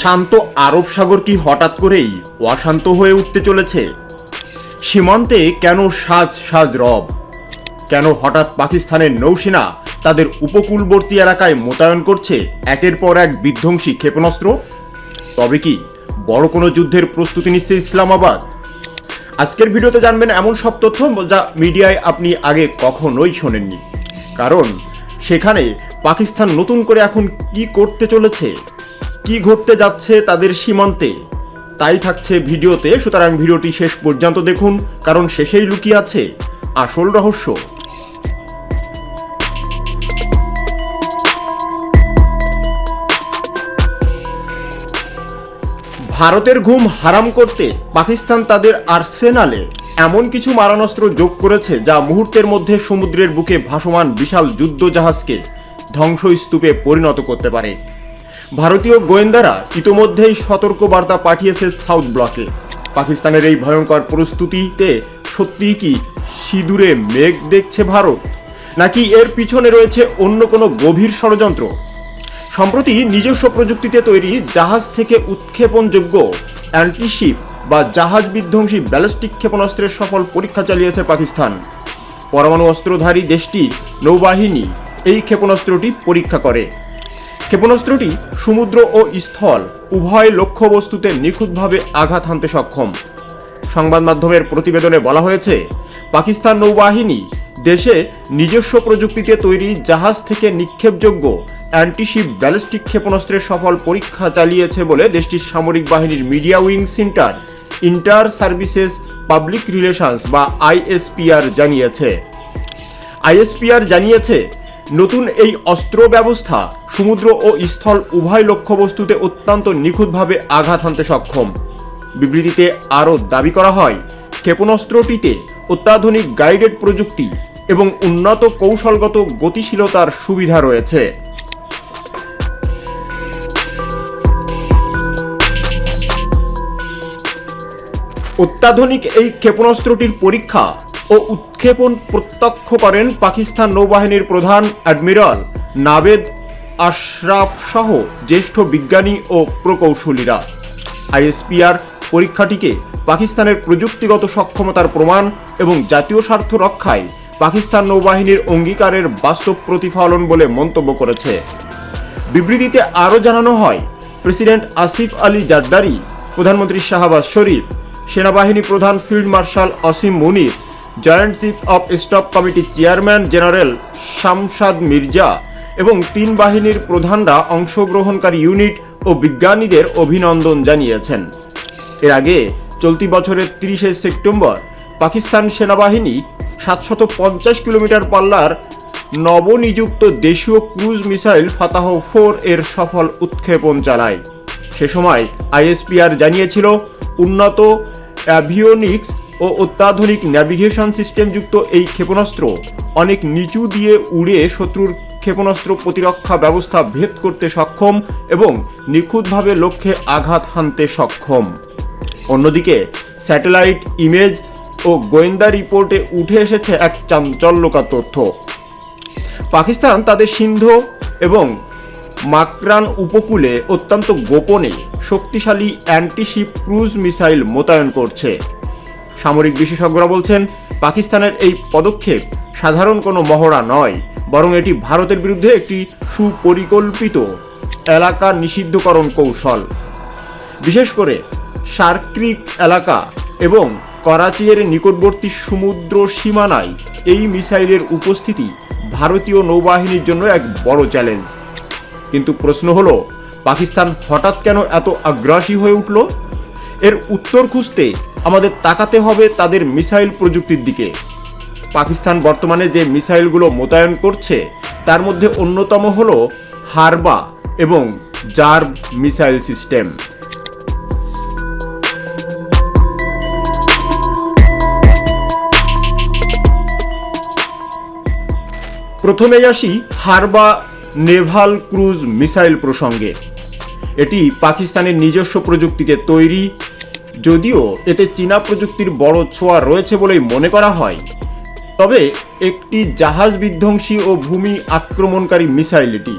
শান্ত আরব সাগর কি হঠাৎ করেই অশান্ত হয়ে উঠতে চলেছে? সীমান্তে কেন সাজ সাজ রব? কেন হঠাৎ পাকিস্তানের নৌসেনা তাদের উপকূলবর্তী এলাকায় মোতায়েন করছে একের পর এক বিধ্বংসী ক্ষেপণাস্ত্র? তবে কি বড় কোনো যুদ্ধের প্রস্তুতি নিচ্ছে ইসলামাবাদ? আজকের ভিডিওতে জানবেন এমন সব তথ্য যা মিডিয়ায় আপনি আগে কখনোই শোনেননি। কারণ সেখানে পাকিস্তান নতুন করে এখন কি করতে চলেছে? কি ঘটতে যাচ্ছে তাদের সীমান্তে? তাই থাকছে ভিডিওতে, সুতরাং ভিডিওটি শেষ পর্যন্ত দেখুন, কারণ শেষেই লুকিয়ে আছে আসল রহস্য। ভারতের ঘুম হারাম করতে পাকিস্তান তাদের আর্সেনালে এমন কিছু মারণাস্ত্র যোগ করেছে যা মুহূর্তের মধ্যে সমুদ্রের বুকে ভাসমান বিশাল যুদ্ধজাহাজকে ধ্বংসস্তূপে পরিণত করতে পারে। ভারতীয় গোয়েন্দারা ইতোমধ্যেই সতর্কবার্তা পাঠিয়েছে সাউথ ব্লকে। পাকিস্তানের এই ভয়ঙ্কর প্রস্তুতিতে সত্যিই কি সিঁদুরে মেঘ দেখছে ভারত? নাকি এর পিছনে রয়েছে অন্য কোনো গভীর ষড়যন্ত্র? সম্প্রতি নিজস্ব প্রযুক্তিতে তৈরি জাহাজ থেকে উৎক্ষেপণযোগ্য অ্যান্টিশিপ বা জাহাজ বিধ্বংসী ব্যালিস্টিক ক্ষেপণাস্ত্রের সফল পরীক্ষা চালিয়েছে পাকিস্তান। পরমাণু অস্ত্রধারী দেশটির নৌবাহিনী এই ক্ষেপণাস্ত্রটি পরীক্ষা করে। ক্ষেপণাস্ত্রটি সমুদ্র ও স্থল, উভয় লক্ষ্যবস্তুতে নিখুঁতভাবে আঘাত হানতে সক্ষম। সংবাদ মাধ্যমের প্রতিবেদনে বলা হয়েছে, পাকিস্তান নৌবাহিনী দেশে নিজস্ব প্রযুক্তিতে তৈরি জাহাজ থেকে নিক্ষেপযোগ্য অ্যান্টিশিপ ব্যালিস্টিক ক্ষেপণাস্ত্রের সফল পরীক্ষা চালিয়েছে বলে দেশটির সামরিক বাহিনীর media wing centre inter services public relations বা আইএসপিআর জানিয়েছে। আইএসপিআর জানিয়েছে নতুন এই অস্ত্র ব্যবস্থা সমুদ্র ও স্থল উভয় লক্ষ্যবস্তুতে অত্যন্ত নিখুঁতভাবে আঘাত হানতে সক্ষম। বিবৃতিতে আরও দাবি করা হয়, ক্ষেপণাস্ত্রটিতে অত্যাধুনিক গাইডেড প্রযুক্তি এবং উন্নত কৌশলগত গতিশীলতার সুবিধা রয়েছে। অত্যাধুনিক এই ক্ষেপণাস্ত্রটির পরীক্ষা ও উৎক্ষেপণ প্রত্যক্ষ করেন পাকিস্তান নৌবাহিনীর প্রধান অ্যাডমিরাল নাবেদ আশরাফ সহ জ্যেষ্ঠ বিজ্ঞানী ও প্রকৌশলীরা। আইএসপিআর পরীক্ষাটিকে পাকিস্তানের প্রযুক্তিগত সক্ষমতার প্রমাণ এবং জাতীয় স্বার্থ রক্ষায় পাকিস্তান নৌবাহিনীর অঙ্গীকারের বাস্তব প্রতিফলন বলে মন্তব্য করেছে। বিবৃতিতে আরও জানানো হয়, প্রেসিডেন্ট আসিফ আলী জাদ্দারি প্রধানমন্ত্রী শাহবাজ শরীফ, সেনাবাহিনী প্রধান field marshal Asim Munir joint chief of staff কমিটির চেয়ারম্যান জেনারেল শামশাদ মির্জা এবং তিন বাহিনীর প্রধানরা অংশগ্রহণকারী ইউনিট ও বিজ্ঞানীদের অভিনন্দন জানিয়েছেন। এর আগে চলতি বছরের তিরিশে সেপ্টেম্বর পাকিস্তান সেনাবাহিনী সাতশত পঞ্চাশ কিলোমিটার পাল্লার নবনিযুক্ত দেশীয় ক্রুজ মিসাইল ফাতাহ ফোর এর সফল উৎক্ষেপণ চালায়। সে সময় আইএসপিআর জানিয়েছিল, উন্নত অ্যাভিওনিক্স ও অত্যাধুনিক ন্যাভিগেশন সিস্টেমযুক্ত এই ক্ষেপণাস্ত্র অনেক নিচু দিয়ে উড়ে শত্রুর ক্ষেপণাস্ত্র প্রতিরক্ষা ব্যবস্থা ভেদ করতে সক্ষম এবং নিখুঁতভাবে লক্ষ্যে আঘাত হানতে সক্ষম। অন্যদিকে স্যাটেলাইট ইমেজ ও গোয়েন্দা রিপোর্টে উঠে এসেছে এক চাঞ্চল্যকর তথ্য। পাকিস্তান তাদের সিন্ধু এবং মাকরান উপকূলে অত্যন্ত গোপনে শক্তিশালী অ্যান্টিশিপ ক্রুজ মিসাইল মোতায়েন করছে। সামরিক বিশেষজ্ঞরা বলছেন, পাকিস্তানের এই পদক্ষেপ সাধারণ কোনো মহড়া নয়, বরং এটি ভারতের বিরুদ্ধে একটি সুপরিকল্পিত এলাকা নিষিদ্ধকরণ কৌশল। বিশেষ করে সার্ক্রিক এলাকা এবং করাচিয়ের নিকটবর্তী সমুদ্র সীমানায় এই মিসাইলের উপস্থিতি ভারতীয় নৌবাহিনীর জন্য এক বড় চ্যালেঞ্জ। কিন্তু প্রশ্ন হলো, পাকিস্তান হঠাৎ কেন এত আগ্রাসী হয়ে উঠল? এর উত্তর খুঁজতে আমাদের তাকাতে হবে তাদের মিসাইল প্রযুক্তির দিকে। পাকিস্তান বর্তমানে যে মিসাইলগুলো মোতায়েন করছে, তার মধ্যে অন্যতম হলো হারবা এবং জার্ব মিসাইল সিস্টেম। প্রথমেই আসি হারবা নেভাল ক্রুজ মিসাইল প্রসঙ্গে। এটি পাকিস্তানের নিজস্ব প্রযুক্তিতে তৈরি যদিও এতে চীনা প্রযুক্তির বড় ছোঁয়া রয়েছে বলেই মনে করা হয়। তবে একটি জাহাজ বিধ্বংসী ও ভূমি আক্রমণকারী মিসাইল এটি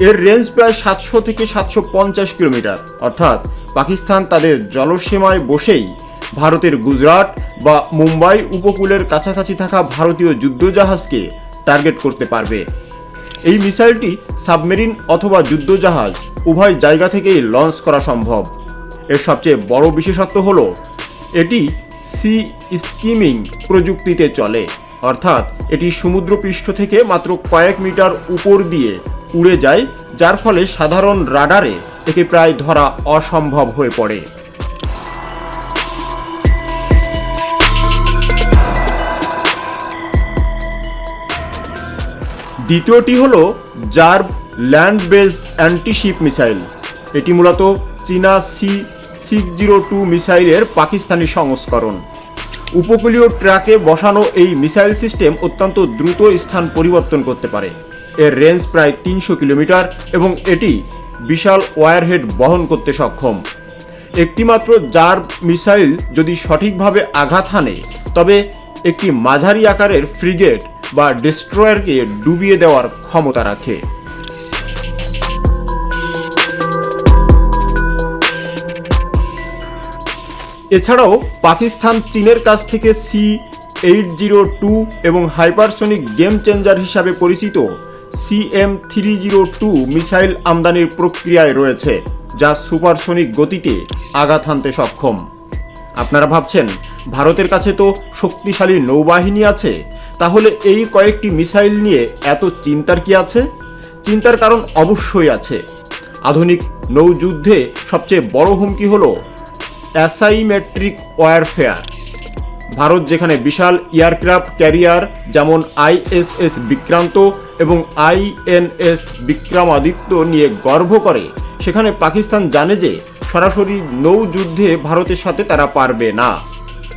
এর রেঞ্জ প্রায় সাতশো থেকে সাতশো পঞ্চাশ কিলোমিটার। অর্থাৎ পাকিস্তান তাদের জলসীমায় বসেই ভারতের গুজরাট বা মুম্বাই উপকূলের কাছাকাছি থাকা ভারতীয় যুদ্ধজাহাজকে টার্গেট করতে পারবে। এই মিসাইলটি সাবমেরিন অথবা যুদ্ধজাহাজ উভয় জায়গা থেকেই লঞ্চ করা সম্ভব। এর সবচেয়ে বড় বিশেষত্ব হলো, এটি সি স্কিমিং প্রযুক্তিতে চলে। অর্থাৎ, এটি সমুদ্রপৃষ্ঠ থেকে মাত্র কয়েক মিটার উপর দিয়ে উড়ে যায়, যার ফলে সাধারণ রাডারে একে প্রায় ধরা অসম্ভব হয়ে পড়ে। দ্বিতীয়টি হল Zarb land based antiship missile. এটি মূলত চীনা সি সিক্স জিরো টু মিসাইলের পাকিস্তানি সংস্করণ। উপকূলীয় ট্র্যাকে বসানো এই মিসাইল সিস্টেম অত্যন্ত দ্রুত স্থান পরিবর্তন করতে পারে। এর রেঞ্জ প্রায় তিনশো কিলোমিটার এবং এটি বিশাল ওয়ারহেড বহন করতে সক্ষম। একটিমাত্র জার্ভ মিসাইল যদি সঠিকভাবে আঘাত হানে, তবে একটি মাঝারি আকারের ফ্রিগেট বা ডিস্ট্রয়ারকে ডুবিয়ে দেওয়ার ক্ষমতা রাখে। এছাড়াও পাকিস্তান চীনের কাছ থেকে সি এইট জিরো টু এবং হাইপারসনিক গেম চেঞ্জার হিসাবে পরিচিত CM three zero two missile আমদানির প্রক্রিয়ায় রয়েছে, যা সুপারসনিক গতিতে আঘাত হানতে সক্ষম। আপনারা ভাবছেন, ভারতের কাছে তো শক্তিশালী নৌবাহিনী আছে, তাহলে এই কয়েকটি মিসাইল নিয়ে এত চিন্তার কি আছে? চিন্তার কারণ অবশ্যই আছে। আধুনিক নৌযুদ্ধে সবচেয়ে বড় হুমকি হলো অ্যাসাইমেট্রিক ওয়ারফেয়ার। ভারত যেখানে বিশাল এয়ারক্রাফট ক্যারিয়ার, যেমন আইএসএস বিক্রান্ত এবং আইএনএস বিক্রমাদিত্য নিয়ে গর্ব করে, সেখানে পাকিস্তান জানে যে সরাসরি নৌযুদ্ধে ভারতের সাথে তারা পারবে না।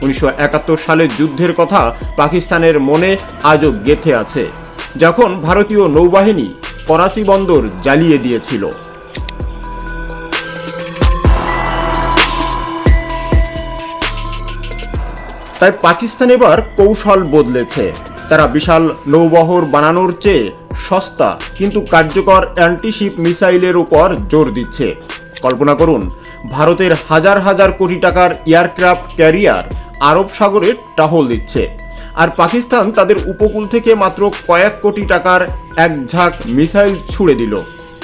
উনিশশো একাত্তর সালের যুদ্ধের কথা পাকিস্তানের মনে আজও গেথে আছে, যখন ভারতীয় নৌবাহিনী করাচি বন্দর জ্বালিয়ে দিয়েছিল। তাই পাকিস্তান এবার কৌশল বদলেছে। তারা বিশাল নৌবহর বানানোর চেয়ে সস্তা কিন্তু কার্যকর অ্যান্টিশিপ মিসাইলের উপর জোর দিচ্ছে। কল্পনা করুন, ভারতের হাজার হাজার কোটি টাকার এয়ারক্রাফট ক্যারিয়ার আরব সাগরে টহল দিচ্ছে। আর পাকিস্তান তাদের উপকূল থেকে মাত্র কয়েক কোটি টাকার এক ঝাঁক মিসাইল ছুড়ে দিল।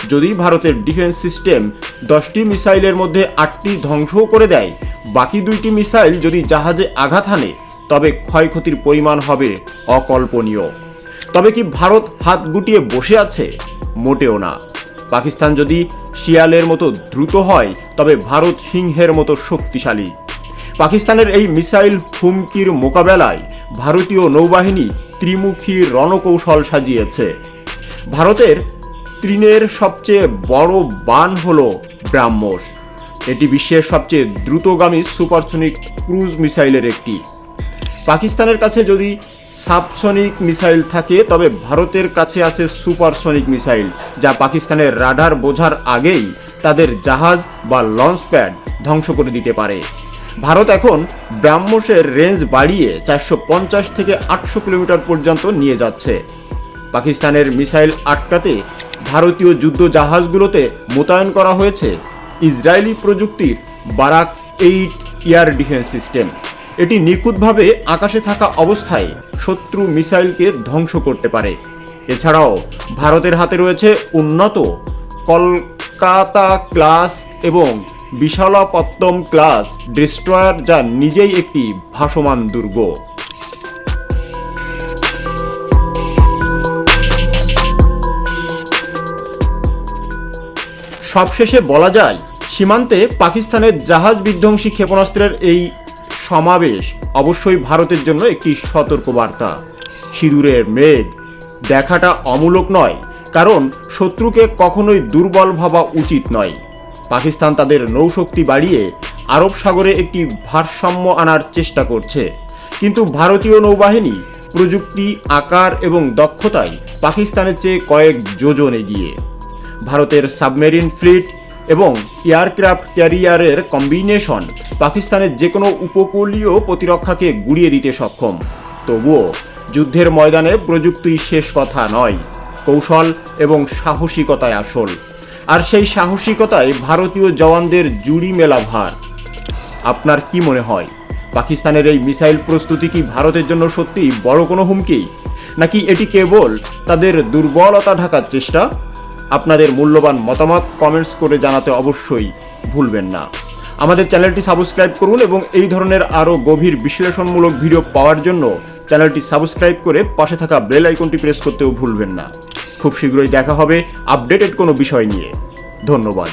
যদি ভারতের ডিফেন্স সিস্টেম দশটি মিসাইলের মধ্যে আটটি ধ্বংসও করে দেয়, বাকি দুইটি মিসাইল যদি জাহাজে আঘাত হানে, তবে ক্ষয়ক্ষতির পরিমাণ হবে অকল্পনীয়। তবে কি ভারত হাত গুটিয়ে বসে আছে? মোটেও না। পাকিস্তান যদি শিয়ালের মতো দ্রুত হয়, তবে ভারত সিংহের মতো শক্তিশালী। পাকিস্তানের এই মিসাইল হুমকির মোকাবেলায় ভারতীয় নৌবাহিনী ত্রিমুখী রণকৌশল সাজিয়েছে। ভারতের তৃণের সবচেয়ে বড় বান হল ব্রাহ্মস। এটি বিশ্বের সবচেয়ে দ্রুতগামী সুপারসনিক ক্রুজ মিসাইলের একটি। পাকিস্তানের কাছে যদি সাবসনিক মিসাইল থাকে, তবে ভারতের কাছে আছে সুপারসনিক মিসাইল, যা পাকিস্তানের রাডার বোঝার আগেই তাদের জাহাজ বা লঞ্চ প্যাড ধ্বংস করে দিতে পারে। ভারত এখন ব্রাহ্মসের রেঞ্জ বাড়িয়ে চারশো পঞ্চাশ থেকে আটশো কিলোমিটার পর্যন্ত নিয়ে যাচ্ছে। পাকিস্তানের মিসাইল আটকাতে ভারতীয় যুদ্ধ জাহাজগুলোতে মোতায়েন করা হয়েছে ইসরায়েলি প্রযুক্তির Barak eight air defence system. এটি নিখুঁতভাবে আকাশে থাকা অবস্থায় শত্রু মিসাইলকে ধ্বংস করতে পারে। এছাড়াও ভারতের হাতে রয়েছে উন্নত কলকাতা ক্লাস এবং বিশালাপত্তম ক্লাস ডিস্ট্রয়ার যা নিজেই একটি ভাসমান দুর্গ। সবশেষে বলা যায়, সীমান্তে পাকিস্তানের জাহাজ বিধ্বংসী ক্ষেপণাস্ত্রের এই সমাবেশ অবশ্যই ভারতের জন্য একটি সতর্কবার্তা। সিঁদুরের মেঘ দেখাটা অমূলক নয়, কারণ শত্রুকে কখনোই দুর্বল ভাবা উচিত নয়। পাকিস্তান তাদের নৌশক্তি বাড়িয়ে আরব সাগরে একটি ভারসাম্য আনার চেষ্টা করছে। কিন্তু ভারতীয় নৌবাহিনী প্রযুক্তি, আকার এবং দক্ষতায় পাকিস্তানের চেয়ে কয়েক যোজন এগিয়ে। ভারতের সাবমেরিন ফ্লিট এবং এয়ারক্রাফট ক্যারিয়ারের কম্বিনেশন পাকিস্তানের যে কোনো উপকূলীয় প্রতিরক্ষাকে গুড়িয়ে দিতে সক্ষম। তবুও যুদ্ধের ময়দানে প্রযুক্তি শেষ কথা নয়, কৌশল এবং সাহসিকতায় আসল। আর সেই সাহসিকতায় ভারতীয় জওয়ানদের জুড়ি মেলা ভার। আপনার কি মনে হয়, পাকিস্তানের এই মিসাইল প্রস্তুতি কি ভারতের জন্য সত্যি বড় কোনো হুমকি? নাকি এটি কেবল তাদের দুর্বলতা ঢাকার চেষ্টা? আপনাদের মূল্যবান মতামত কমেন্টস করে জানাতে অবশ্যই ভুলবেন না। আমাদের চ্যানেলটি সাবস্ক্রাইব করুন এবং এই ধরনের আরও গভীর বিশ্লেষণমূলক ভিডিও পাওয়ার জন্য চ্যানেলটি সাবস্ক্রাইব করে পাশে থাকা বেল আইকনটি প্রেস করতেও ভুলবেন না। খুব শীঘ্রই দেখা হবে আপডেটেড কোনো বিষয় নিয়ে। ধন্যবাদ।